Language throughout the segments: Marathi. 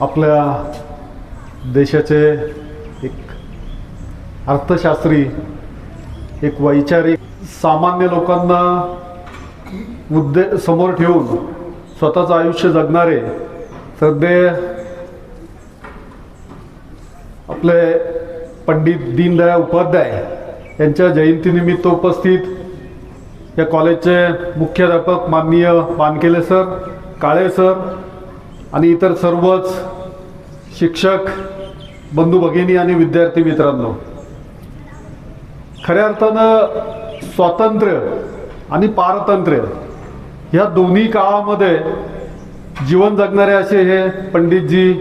आपल्या देशाचे एक अर्थशास्त्री एक वैचारिक सामान्य लोकांना मुद्दे समोर ठेवून स्वतःचं आयुष्य जगणारे सध्या आपले पंडित दीनदयाळ उपाध्याय यांच्या जयंतीनिमित्त उपस्थित या कॉलेजचे मुख्याध्यापक माननीय पानकेले सर काळे सर आणि इतर सर्वच शिक्षक बंधू भगिनी आणि विद्यार्थी मित्रांनो खऱ्या अर्थानं स्वातंत्र्य आणि पारतंत्र्य ह्या दोन्ही काळामध्ये जीवन जगणारे असे हे पंडितजी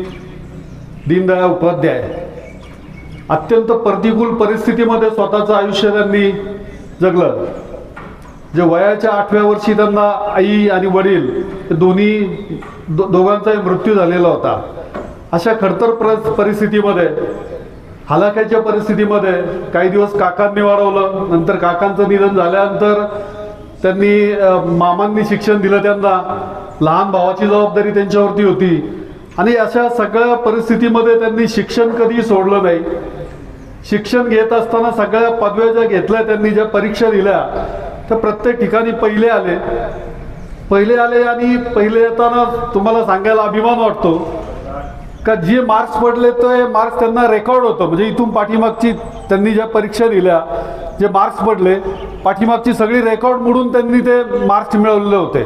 दीनदयाळ उपाध्याय अत्यंत प्रतिकूल परिस्थितीमध्ये स्वतःचं आयुष्य त्यांनी जगलं. जे वयाच्या आठव्या वर्षी त्यांना आई आणि वडील दोन्ही दो दोघांचाही मृत्यू झालेला होता. अशा खडतर प्र परिस्थितीमध्ये हलाख्याच्या परिस्थितीमध्ये काही दिवस काकांनी वाढवलं नंतर काकांचं निधन झाल्यानंतर त्यांनी मामांनी शिक्षण दिलं त्यांना. लहान भावाची जबाबदारी त्यांच्यावरती होती. आणि अशा सगळ्या परिस्थितीमध्ये त्यांनी शिक्षण कधी सोडलं नाही. शिक्षण घेत असताना सगळ्या पदव्या ज्या घेतल्या त्यांनी ज्या परीक्षा दिल्या तर प्रत्येक ठिकाणी पहिले आले. पहिले आले आणि पहिले येताना तुम्हाला सांगायला अभिमान वाटतो. का जे मार्क्स पडले ते मार्क्स त्यांना रेकॉर्ड होतं. म्हणजे इथून पाठीमागची त्यांनी ज्या परीक्षा दिल्या जे मार्क्स पडले पाठीमागची सगळी रेकॉर्ड मोडून त्यांनी ते मार्क्स मिळवलेले होते.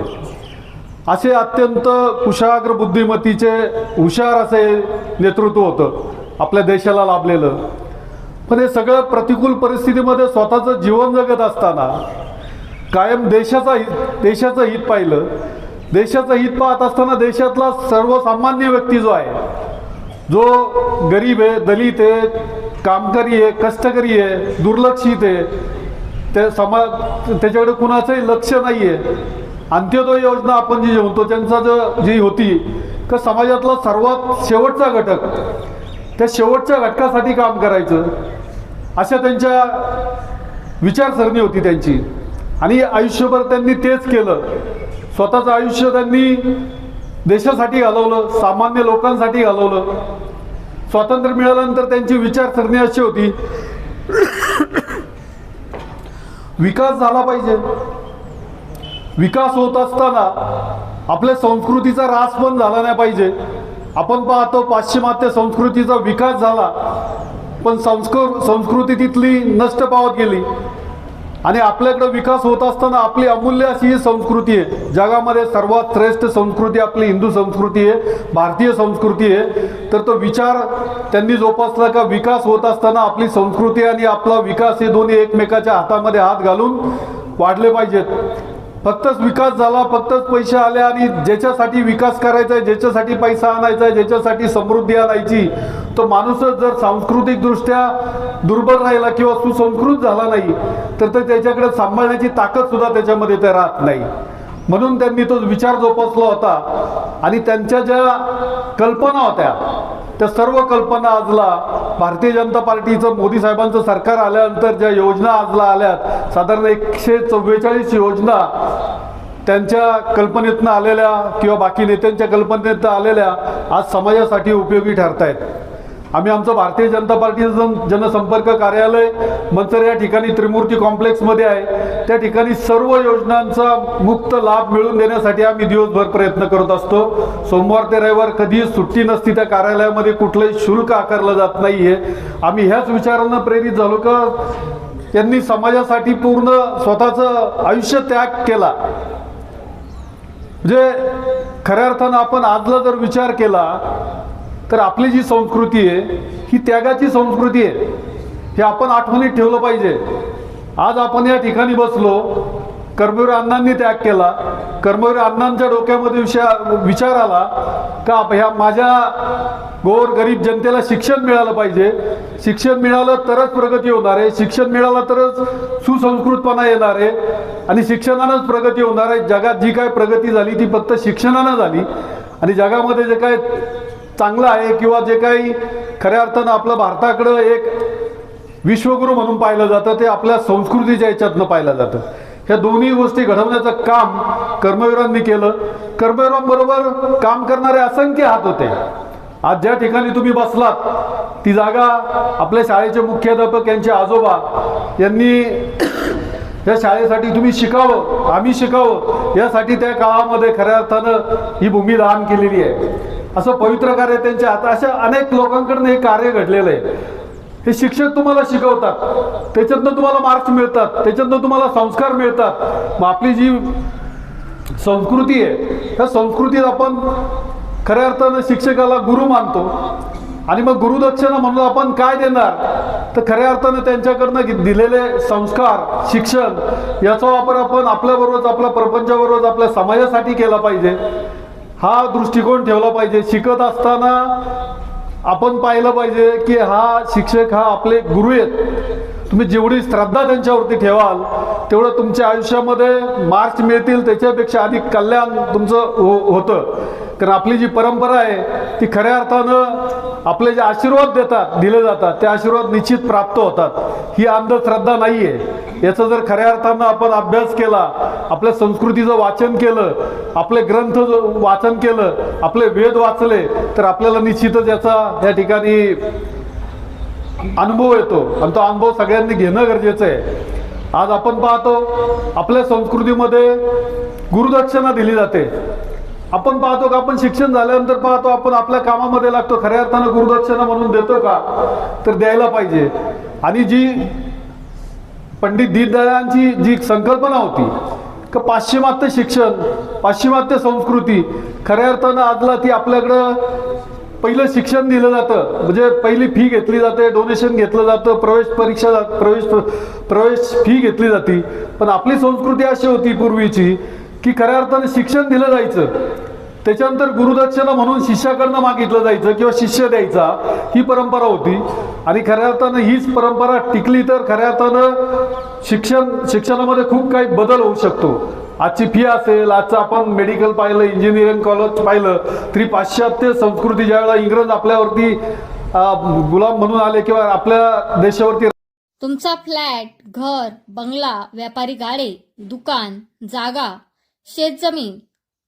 असे अत्यंत कुशाग्र बुद्धिमतीचे हुशार असे नेतृत्व होतं. आपल्या देशाला लाभलेलं. पण हे सगळं प्रतिकूल परिस्थितीमध्ये स्वतःचं जीवन जगत असताना कायम देशाचा हित देशाचं हित पाहिलं. देशाचं हित पाहत असताना देशातला सर्वसामान्य व्यक्ती जो आहे जो गरीब आहे दलित आहे कामकरी आहे कष्टकरी आहे दुर्लक्षित आहे त्या समाज त्याच्याकडे कुणाचंही लक्ष नाही आहे अंत्योदय योजना आपण जी म्हणतो त्यांचा जो जी होती का समाजातला सर्वात शेवटचा घटक त्या शेवटच्या घटकासाठी काम करायचं अशा त्यांच्या विचारसरणी होती त्यांची. आणि आयुष्यभर त्यांनी तेच केलं. स्वतःचं आयुष्य त्यांनी देशासाठी घालवलं सामान्य लोकांसाठी घालवलं. स्वातंत्र्य मिळाल्यानंतर त्यांची विचारसरणी अशी होती विकास झाला पाहिजे. विकास होत असताना आपल्या संस्कृतीचा ऱ्हास पण झाला नाही पाहिजे. आपण पाहतो पाश्चिमात्य संस्कृतीचा विकास झाला पण संस्कृ संस्कृती तिथली नष्ट पावत गेली. आणि आपल्याकडे विकास होत असताना आपली अमूल्य अशी ही संस्कृती आहे. जगामध्ये सर्वात श्रेष्ठ संस्कृती आपली हिंदू संस्कृती आहे भारतीय संस्कृती आहे. तर तो विचार त्यांनी जोपासला का विकास होत असताना आपली संस्कृती आणि आपला विकास हे दोन्ही एकमेकाच्या हातामध्ये हात घालून वाढले पाहिजेत. फक्तच विकास झाला फक्तच पैसे आले आणि ज्याच्यासाठी विकास करायचा आहे ज्याच्यासाठी पैसा आणायचा आहे ज्याच्यासाठी समृद्धी आणायची तो माणूसच जर सांस्कृतिकदृष्ट्या दुर्बल राहिला किंवा सुसंस्कृत झाला नाही तर ते त्याच्याकडे सांभाळण्याची ताकद सुद्धा त्याच्यामध्ये ते राहत नाही. म्हणून त्यांनी तो विचार जोपासला होता आणि त्यांच्या ज्या कल्पना होत्या त्या सर्व कल्पना आजला भारतीय जनता पार्टीचं मोदी साहेबांचं सरकार आल्यानंतर ज्या योजना आजला आल्यात साधारण एकशे चव्वेचाळीस योजना त्यांच्या कल्पनेतनं आलेल्या किंवा बाकी नेत्यांच्या कल्पनेतनं आलेल्या आज समाजासाठी उपयोगी ठरत आहेत आम्ही आमचं भारतीय जनता पार्टीचं जन जनसंपर्क कार्यालय मंचर या ठिकाणी त्रिमूर्ती कॉम्प्लेक्समध्ये आहे. त्या ठिकाणी सर्व योजनांचा मुक्त लाभ मिळवून देण्यासाठी आम्ही दिवसभर प्रयत्न करत असतो. सोमवार ते रविवार कधीही सुट्टी नसती त्या कार्यालयामध्ये कुठलंही शुल्क आकारलं जात नाहीये. आम्ही ह्याच विचारांना प्रेरित झालो का त्यांनी समाजासाठी पूर्ण स्वतःचं आयुष्य त्याग केला. म्हणजे खऱ्या अर्थानं आपण आजला जर विचार केला तर आपली जी संस्कृती आहे ही त्यागाची संस्कृती आहे हे आपण आठवणीत ठेवलं पाहिजे. आज आपण या ठिकाणी बसलो कर्मवीर अण्णांनी त्याग केला. कर्मवीर अण्णांच्या डोक्यामध्ये विषय विचार आला का ह्या माझ्या गोर गरीब जनतेला शिक्षण मिळालं पाहिजे. शिक्षण मिळालं तरच प्रगती होणार आहे. शिक्षण मिळालं तरच सुसंस्कृतपणा येणार आहे. आणि शिक्षणानंच प्रगती होणार आहे. जगात जी काय प्रगती झाली ती फक्त शिक्षणानं झाली. आणि जगामध्ये जे काय चांगलं आहे किंवा जे काही खऱ्या अर्थानं आपलं भारताकडं एक विश्वगुरू म्हणून पाहिलं जातं ते आपल्या संस्कृतीच्या याच्यातनं पाहिलं जातं. ह्या दोन्ही गोष्टी घडवण्याचं काम कर्मवीरांनी केलं. कर्मवीरांबरोबर काम करणारे असंख्य हात होते. आज ज्या ठिकाणी तुम्ही बसलात ती जागा आपल्या शाळेचे मुख्याध्यापक यांचे आजोबा यांनी या शाळेसाठी तुम्ही शिकावं आम्ही शिकावं यासाठी त्या काळामध्ये खऱ्या अर्थानं ही भूमी दान केलेली आहे. असं पवित्र कार्य त्यांच्या हातात अशा अनेक लोकांकडनं हे कार्य घडलेलं आहे. हे शिक्षक तुम्हाला शिकवतात त्याच्यातनं तुम्हाला मार्क्स मिळतात त्याच्यातनं तुम्हाला संस्कार मिळतात. मग आपली जी संस्कृती आहे त्या संस्कृतीत आपण खऱ्या अर्थानं शिक्षकाला गुरु मानतो. आणि मग गुरुदक्षिणा म्हणून आपण काय देणार? तर खऱ्या अर्थानं त्यांच्याकडनं दिलेले संस्कार शिक्षण याचा वापर आपण आपल्याबरोबरच आपल्या प्रपंचाबरोबरच आपल्या समाजासाठी केला पाहिजे. हा दृष्टिकोन ठेवला पाहिजे. शिकत असताना आपण पाहिलं पाहिजे की हा शिक्षक हा आपले गुरु आहेत. तुम्ही जेवढी श्रद्धा त्यांच्यावरती ठेवाल तेवढं तुमच्या आयुष्यामध्ये मार्क्स मिळतील त्याच्यापेक्षा अधिक कल्याण तुमचं हो होतं. कारण आपली जी परंपरा आहे ती खऱ्या अर्थानं आपले जे आशीर्वाद देतात दिले जातात ते आशीर्वाद निश्चित प्राप्त होतात. ही अंधश्रद्धा नाही आहे याचा जर खऱ्या अर्थानं आपण अभ्यास केला आपल्या संस्कृतीचं वाचन केलं आपले ग्रंथ जो वाचन केलं आपले वेद वाचले तर आपल्याला निश्चितच याचा या ठिकाणी अनुभव येतो. आणि तो अनुभव सगळ्यांनी घेणं गरजेचं आहे. आज आपण पाहतो आपल्या संस्कृतीमध्ये गुरुदक्षिणा दिली जाते. आपण पाहतो का आपण शिक्षण झाल्यानंतर पाहतो आपण आपल्या कामामध्ये लागतो. खऱ्या अर्थानं गुरुदक्षिणा म्हणून देतो का? तर द्यायला पाहिजे. आणि जी पंडित दीनदयाळांची जी संकल्पना होती का पाश्चिमात्य शिक्षण पाश्चिमात्य संस्कृती खऱ्या अर्थानं आजला ती आपल्याकडं पहिलं शिक्षण दिलं जातं. म्हणजे पहिली फी घेतली जाते डोनेशन घेतलं जातं प्रवेश परीक्षा जा- प्रवेश प्रवेश फी घेतली जाते. पण आपली संस्कृती अशी होती पूर्वीची की खऱ्या अर्थानं शिक्षण दिलं जायचं. त्याच्यानंतर गुरुदक्षिणा म्हणून शिष्याकडनं मागितलं जायचं किंवा शिष्य द्यायचा ही परंपरा होती. आणि खऱ्या अर्थानं हीच परंपरा टिकली तर खऱ्या अर्थानं शिक्षण शिक्षणामध्ये खूप काही बदल होऊ शकतो. आजची फी असेल आजचं आपण मेडिकल पाहिलं इंजिनिअरिंग कॉलेज पाहिलं तरी पाश्चात्य संस्कृती ज्यावेळेला इंग्रज आपल्यावरती गुलाम म्हणून आले किंवा आपल्या देशावरती तुमचा फ्लॅट घर बंगला व्यापारी गाडे दुकान जागा शेतजमीन